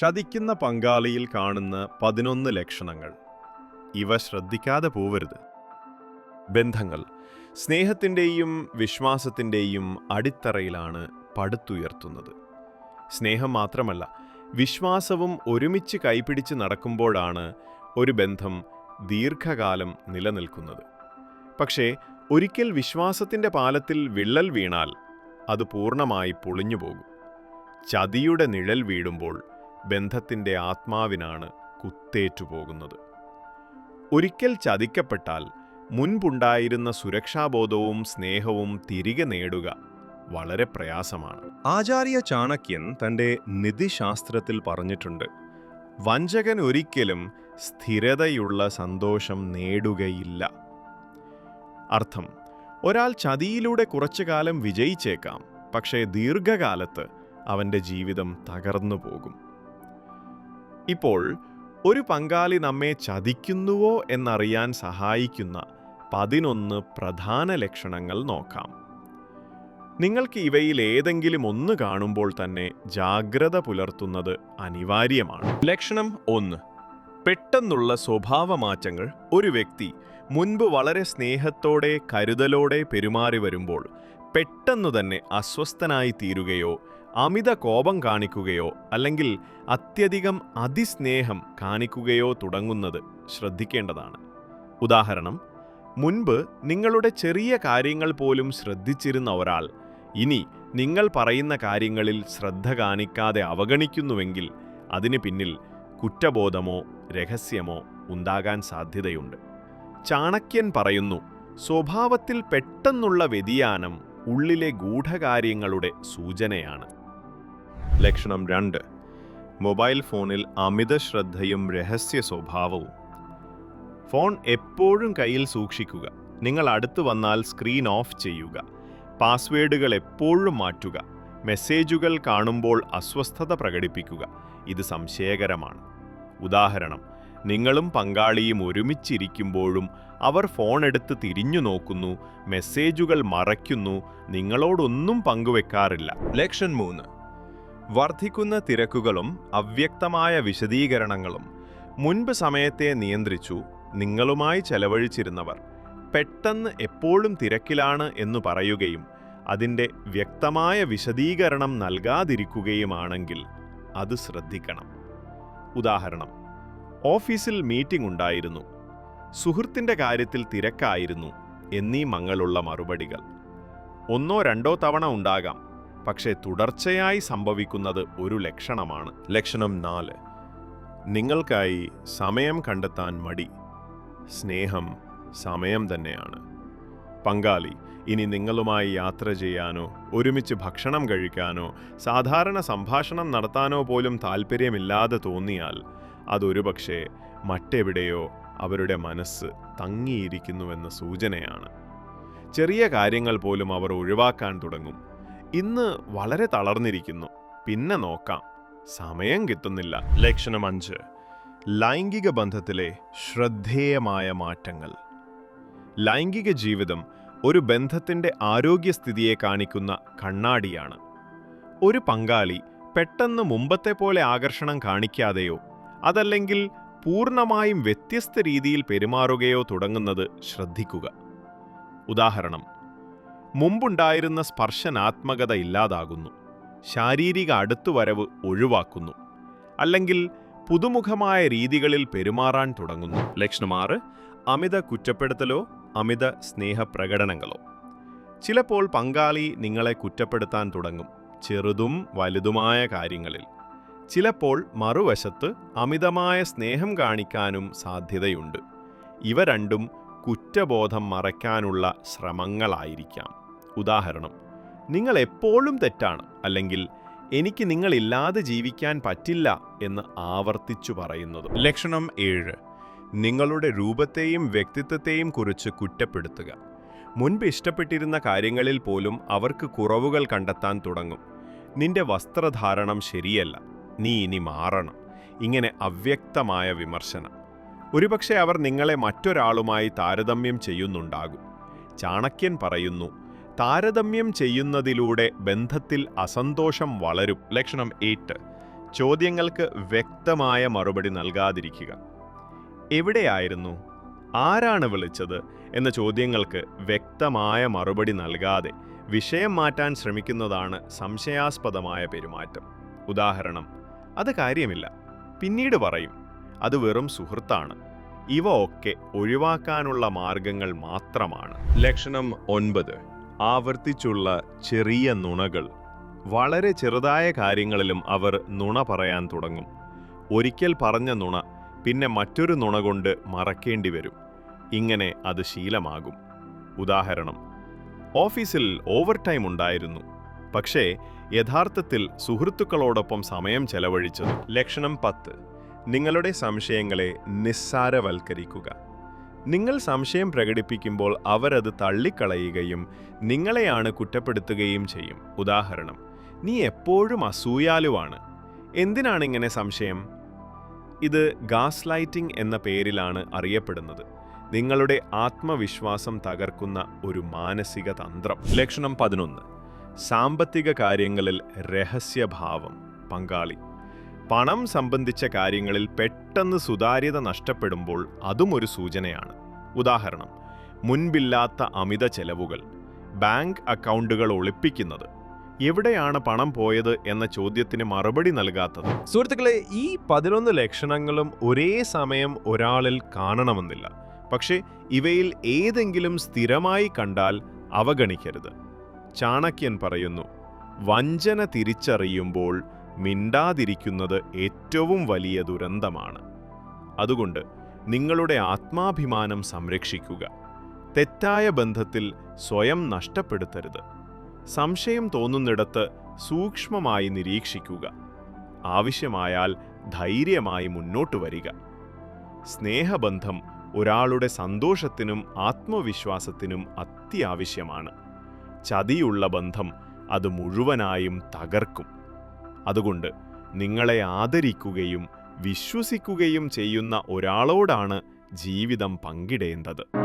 ചതിക്കുന്ന പങ്കാളിയിൽ കാണുന്ന പതിനൊന്ന് ലക്ഷണങ്ങൾ. ഇവ ശ്രദ്ധിക്കാതെ പോവരുത്. ബന്ധങ്ങൾ. സ്നേഹത്തിന്റെയും വിശ്വാസത്തിന്റെയും അടിത്തറയിലാണ് പടുത്തുയർത്തുന്നത്. സ്നേഹം മാത്രമല്ല വിശ്വാസവും ഒരുമിച്ച് കൈപിടിച്ച് നടക്കുമ്പോഴാണ് ഒരു ബന്ധം ദീർഘകാലം നിലനിൽക്കുന്നത്. പക്ഷേ ഒരിക്കൽ വിശ്വാസത്തിന്റെ പാലത്തിൽ വിള്ളൽ വീണാൽ അത് പൂർണമായി പൊളിഞ്ഞുപോകും. ചതിയുടെ നിഴൽ വീഴുമ്പോൾ ബന്ധത്തിന്റെ ആത്മാവിനാണ് കുത്തേറ്റുപോകുന്നത്. ഒരിക്കൽ ചതിക്കപ്പെട്ടാൽ മുൻപുണ്ടായിരുന്ന സുരക്ഷാബോധവും സ്നേഹവും തിരികെ നേടുക വളരെ പ്രയാസമാണ്. ആചാര്യ ചാണക്യൻ തന്റെ നിധിശാസ്ത്രത്തിൽ പറഞ്ഞിട്ടുണ്ട് വഞ്ചകൻ ഒരിക്കലും സ്ഥിരതയുള്ള സന്തോഷം നേടുകയില്ല. അർത്ഥം ഒരാൾ ചതിയിലൂടെ കുറച്ചു കാലം വിജയിച്ചേക്കാം പക്ഷേ ദീർഘകാലത്ത് അവന്റെ ജീവിതം തകർന്നു പോകും ഇപ്പോൾ ഒരു പങ്കാളി നമ്മെ ചതിക്കുന്നുവോ എന്നറിയാൻ സഹായിക്കുന്ന പതിനൊന്ന് പ്രധാന ലക്ഷണങ്ങൾ നോക്കാം. നിങ്ങൾക്ക് ഇവയിൽ ഏതെങ്കിലും ഒന്ന് കാണുമ്പോൾ തന്നെ ജാഗ്രത പുലർത്തുന്നത് അനിവാര്യമാണ്. ലക്ഷണം ഒന്ന്. പെട്ടെന്നുള്ള സ്വഭാവമാറ്റങ്ങൾ. ഒരു വ്യക്തി മുൻപ് വളരെ സ്നേഹത്തോടെ കരുതലോടെ പെരുമാറി വരുമ്പോൾ പെട്ടെന്നു തന്നെ അസ്വസ്ഥനായി തീരുകയോ അമിത കോപം കാണിക്കുകയോ അല്ലെങ്കിൽ അത്യധികം അതിസ്നേഹം കാണിക്കുകയോ തുടങ്ങുന്നത് ശ്രദ്ധിക്കേണ്ടതാണ്. ഉദാഹരണം മുൻപ് നിങ്ങളുടെ ചെറിയ കാര്യങ്ങൾ പോലും ശ്രദ്ധിച്ചിരുന്ന ഒരാൾ ഇനി നിങ്ങൾ പറയുന്ന കാര്യങ്ങളിൽ ശ്രദ്ധ കാണിക്കാതെ അവഗണിക്കുന്നുവെങ്കിൽ അതിന് പിന്നിൽ കുറ്റബോധമോ രഹസ്യമോ ഉണ്ടാകാൻ സാധ്യതയുണ്ട്. ചാണക്യൻ പറയുന്നു സ്വഭാവത്തിൽ പെട്ടെന്നുള്ള വ്യതിയാനം ഉള്ളിലെ ഗൂഢകാര്യങ്ങളുടെ സൂചനയാണ്. ലക്ഷണം രണ്ട്. മൊബൈൽ ഫോണിൽ അമിത ശ്രദ്ധയും രഹസ്യ സ്വഭാവവും. ഫോൺ എപ്പോഴും കയ്യിൽ സൂക്ഷിക്കുക. നിങ്ങൾ അടുത്തു വന്നാൽ സ്ക്രീൻ ഓഫ് ചെയ്യുക. പാസ്വേഡുകൾ എപ്പോഴും മാറ്റുക. മെസ്സേജുകൾ കാണുമ്പോൾ അസ്വസ്ഥത പ്രകടിപ്പിക്കുക. ഇത് സംശയകരമാണ്. ഉദാഹരണം നിങ്ങളും പങ്കാളിയും ഒരുമിച്ചിരിക്കുമ്പോഴും അവർ ഫോണെടുത്ത് തിരിഞ്ഞു നോക്കുന്നു മെസ്സേജുകൾ മറയ്ക്കുന്നു നിങ്ങളോടൊന്നും പങ്കുവെക്കാറില്ല. ലക്ഷൻ മൂന്ന്. വർദ്ധിക്കുന്ന തിരക്കുകളും അവ്യക്തമായ വിശദീകരണങ്ങളും. മുൻപ് സമയത്തെ നിയന്ത്രിച്ചു നിങ്ങളുമായി ചെലവഴിച്ചിരുന്നവർ. പെട്ടെന്ന് എപ്പോഴും തിരക്കിലാണ് എന്ന് പറയുകയും അതിന്റെ വ്യക്തമായ വിശദീകരണം നൽകാതിരിക്കുകയുമാണെങ്കിൽ അത് ശ്രദ്ധിക്കണം. ഉദാഹരണം ഓഫീസിൽ മീറ്റിംഗ് ഉണ്ടായിരുന്നു. സുഹൃത്തിന്റെ കാര്യത്തിൽ തിരക്കായിരുന്നു എന്നീ മങ്ങളുള്ള മറുപടികൾ. ഒന്നോ രണ്ടോ തവണ ഉണ്ടാകാം പക്ഷേ തുടർച്ചയായി സംഭവിക്കുന്നത് ഒരു ലക്ഷണമാണ്. ലക്ഷണം നാല്. നിങ്ങൾക്കായി സമയം കണ്ടെത്താൻ മടി. സ്നേഹം സമയം തന്നെയാണ്. പങ്കാളി ഇനി നിങ്ങളുമായി യാത്ര ചെയ്യാനോ ഒരുമിച്ച് ഭക്ഷണം കഴിക്കാനോ സാധാരണ സംഭാഷണം നടത്താനോ പോലും താല്പര്യമില്ലാതെ തോന്നിയാൽ അതൊരുപക്ഷെ മറ്റെവിടെയോ അവരുടെ മനസ്സ് തങ്ങിയിരിക്കുന്നുവെന്ന സൂചനയാണ്. ചെറിയ കാര്യങ്ങൾ പോലും അവർ ഒഴിവാക്കാൻ തുടങ്ങും. ഇന്ന് വളരെ തളർന്നിരിക്കുന്നു. പിന്നെ നോക്കാം. സമയം കിട്ടുന്നില്ല. ലക്ഷണം അഞ്ച്. ലൈംഗിക ബന്ധത്തിലെ ശ്രദ്ധേയമായ മാറ്റങ്ങൾ. ലൈംഗിക ജീവിതം ഒരു ബന്ധത്തിന്റെ ആരോഗ്യസ്ഥിതിയെ കാണിക്കുന്ന കണ്ണാടിയാണ്. ഒരു പങ്കാളി പെട്ടെന്ന് മുമ്പത്തെ പോലെ ആകർഷണം കാണിക്കാതെയോ അതല്ലെങ്കിൽ പൂർണമായും വ്യത്യസ്ത രീതിയിൽ പെരുമാറുകയോ തുടങ്ങുന്നത് ശ്രദ്ധിക്കുക. ഉദാഹരണം മുമ്പുണ്ടായിരുന്ന സ്പർശനാത്മകത ഇല്ലാതാകുന്നു ശാരീരിക അടുത്തുവരവ് ഒഴിവാക്കുന്നു അല്ലെങ്കിൽ പുതുമുഖമായ രീതികളിൽ പെരുമാറാൻ തുടങ്ങുന്നു. ലക്ഷണം ആറ് അമിത കുറ്റപ്പെടുത്തലോ അമിത സ്നേഹപ്രകടനങ്ങളോ. ചിലപ്പോൾ പങ്കാളി നിങ്ങളെ കുറ്റപ്പെടുത്താൻ തുടങ്ങും ചെറുതും വലുതുമായ കാര്യങ്ങളിൽ. ചിലപ്പോൾ മറുവശത്ത് അമിതമായ സ്നേഹം കാണിക്കാനും സാധ്യതയുണ്ട്. ഇവ രണ്ടും കുറ്റബോധം മറയ്ക്കാനുള്ള ശ്രമങ്ങളായിരിക്കാം. ഉദാഹരണം നിങ്ങൾ എപ്പോഴും തെറ്റാണ് അല്ലെങ്കിൽ എനിക്ക് നിങ്ങളില്ലാതെ ജീവിക്കാൻ പറ്റില്ല എന്ന് ആവർത്തിച്ചു പറയുന്നത്. ലക്ഷണം ഏഴ് നിങ്ങളുടെ രൂപത്തെയും വ്യക്തിത്വത്തെയും കുറിച്ച് കുറ്റപ്പെടുത്തുക. മുൻപ് ഇഷ്ടപ്പെട്ടിരുന്ന കാര്യങ്ങളിൽ പോലും അവർക്ക് കുറവുകൾ കണ്ടെത്താൻ തുടങ്ങും. നിന്റെ വസ്ത്രധാരണം ശരിയല്ല. നീ ഇനി മാറണം. ഇങ്ങനെ അവ്യക്തമായ വിമർശനം. ഒരുപക്ഷെ അവർ നിങ്ങളെ മറ്റൊരാളുമായി താരതമ്യം ചെയ്യുന്നുണ്ടാകും. ചാണക്യൻ പറയുന്നു താരതമ്യം ചെയ്യുന്നതിലൂടെ ബന്ധത്തിൽ അസന്തോഷം വളരും. ലക്ഷണം എയ്റ്റ് ചോദ്യങ്ങൾക്ക് വ്യക്തമായ മറുപടി നൽകാതിരിക്കുക. എവിടെയായിരുന്നു? ആരാണ് വിളിച്ചത്? എന്ന ചോദ്യങ്ങൾക്ക് വ്യക്തമായ മറുപടി നൽകാതെ വിഷയം മാറ്റാൻ ശ്രമിക്കുന്നതാണ് സംശയാസ്പദമായ പെരുമാറ്റം. ഉദാഹരണം അത് കാര്യമില്ല. പിന്നീട് പറയും അത് വെറും സുഹൃത്താണ്. ഇവ ഒക്കെ ഒഴിവാക്കാനുള്ള മാർഗങ്ങൾ മാത്രമാണ്. ലക്ഷണം ഒൻപത്. ആവർത്തിച്ചുള്ള ചെറിയ നുണകൾ. വളരെ ചെറുതായ കാര്യങ്ങളിലും അവർ നുണ പറയാൻ തുടങ്ങും. ഒരിക്കൽ പറഞ്ഞ നുണ പിന്നെ മറ്റൊരു നുണ കൊണ്ട് മറക്കേണ്ടി വരും. ഇങ്ങനെ അത് ശീലമാകും. ഉദാഹരണം ഓഫീസിൽ ഓവർ ടൈം ഉണ്ടായിരുന്നു. പക്ഷേ യഥാർത്ഥത്തിൽ സുഹൃത്തുക്കളോടൊപ്പം സമയം ചെലവഴിച്ചത് ലക്ഷണം പത്ത്. നിങ്ങളുടെ സംശയങ്ങളെ നിസ്സാരവൽക്കരിക്കുക. നിങ്ങൾ സംശയം പ്രകടിപ്പിക്കുമ്പോൾ അവരത് തള്ളിക്കളയുകയും നിങ്ങളെയാണ് കുറ്റപ്പെടുത്തുകയും ചെയ്യും. ഉദാഹരണം നീ എപ്പോഴും അസൂയാലുവാണ്. എന്തിനാണ് ഇങ്ങനെ സംശയം? ഇത് ഗാസ് ലൈറ്റിംഗ് എന്ന പേരിലാണ് അറിയപ്പെടുന്നത്. നിങ്ങളുടെ ആത്മവിശ്വാസം തകർക്കുന്ന ഒരു മാനസിക തന്ത്രം. ലക്ഷണം പതിനൊന്ന്. സാമ്പത്തിക കാര്യങ്ങളിൽ രഹസ്യഭാവം പങ്കാളി. പണം സംബന്ധിച്ച കാര്യങ്ങളിൽ പെട്ടെന്ന് സുതാര്യത നഷ്ടപ്പെടുമ്പോൾ അതും ഒരു സൂചനയാണ്. ഉദാഹരണം മുൻപില്ലാത്ത അമിത ചെലവുകൾ ബാങ്ക് അക്കൗണ്ടുകൾ ഒളിപ്പിക്കുന്നത് എവിടെയാണ് പണം പോയത് എന്ന ചോദ്യത്തിന് മറുപടി നൽകാത്തത്. സുഹൃത്തുക്കളെ ഈ പതിനൊന്ന് ലക്ഷണങ്ങളും ഒരേ സമയം ഒരാളിൽ കാണണമെന്നില്ല. പക്ഷേ ഇവയിൽ ഏതെങ്കിലും സ്ഥിരമായി കണ്ടാൽ അവഗണിക്കരുത്. ചാണക്യൻ പറയുന്നു വഞ്ചന തിരിച്ചറിയുമ്പോൾ മിണ്ടാതിരിക്കുന്നത് ഏറ്റവും വലിയ ദുരന്തമാണ്. അതുകൊണ്ട് നിങ്ങളുടെ ആത്മാഭിമാനം സംരക്ഷിക്കുക. തെറ്റായ ബന്ധത്തിൽ സ്വയം നഷ്ടപ്പെടുത്തരുത്. സംശയം തോന്നുന്നിടത്ത് സൂക്ഷ്മമായി നിരീക്ഷിക്കുക. ആവശ്യമായാൽ ധൈര്യമായി മുന്നോട്ടു വരിക. സ്നേഹബന്ധം ഒരാളുടെ സന്തോഷത്തിനും ആത്മവിശ്വാസത്തിനും അത്യാവശ്യമാണ്. ചതിയുള്ള ബന്ധം അത് മുഴുവനായും തകർക്കും. അതുകൊണ്ട് നിങ്ങളെ ആദരിക്കുകയും വിശ്വസിക്കുകയും ചെയ്യുന്ന ഒരാളോടാണ് ജീവിതം പങ്കിടേണ്ടത്.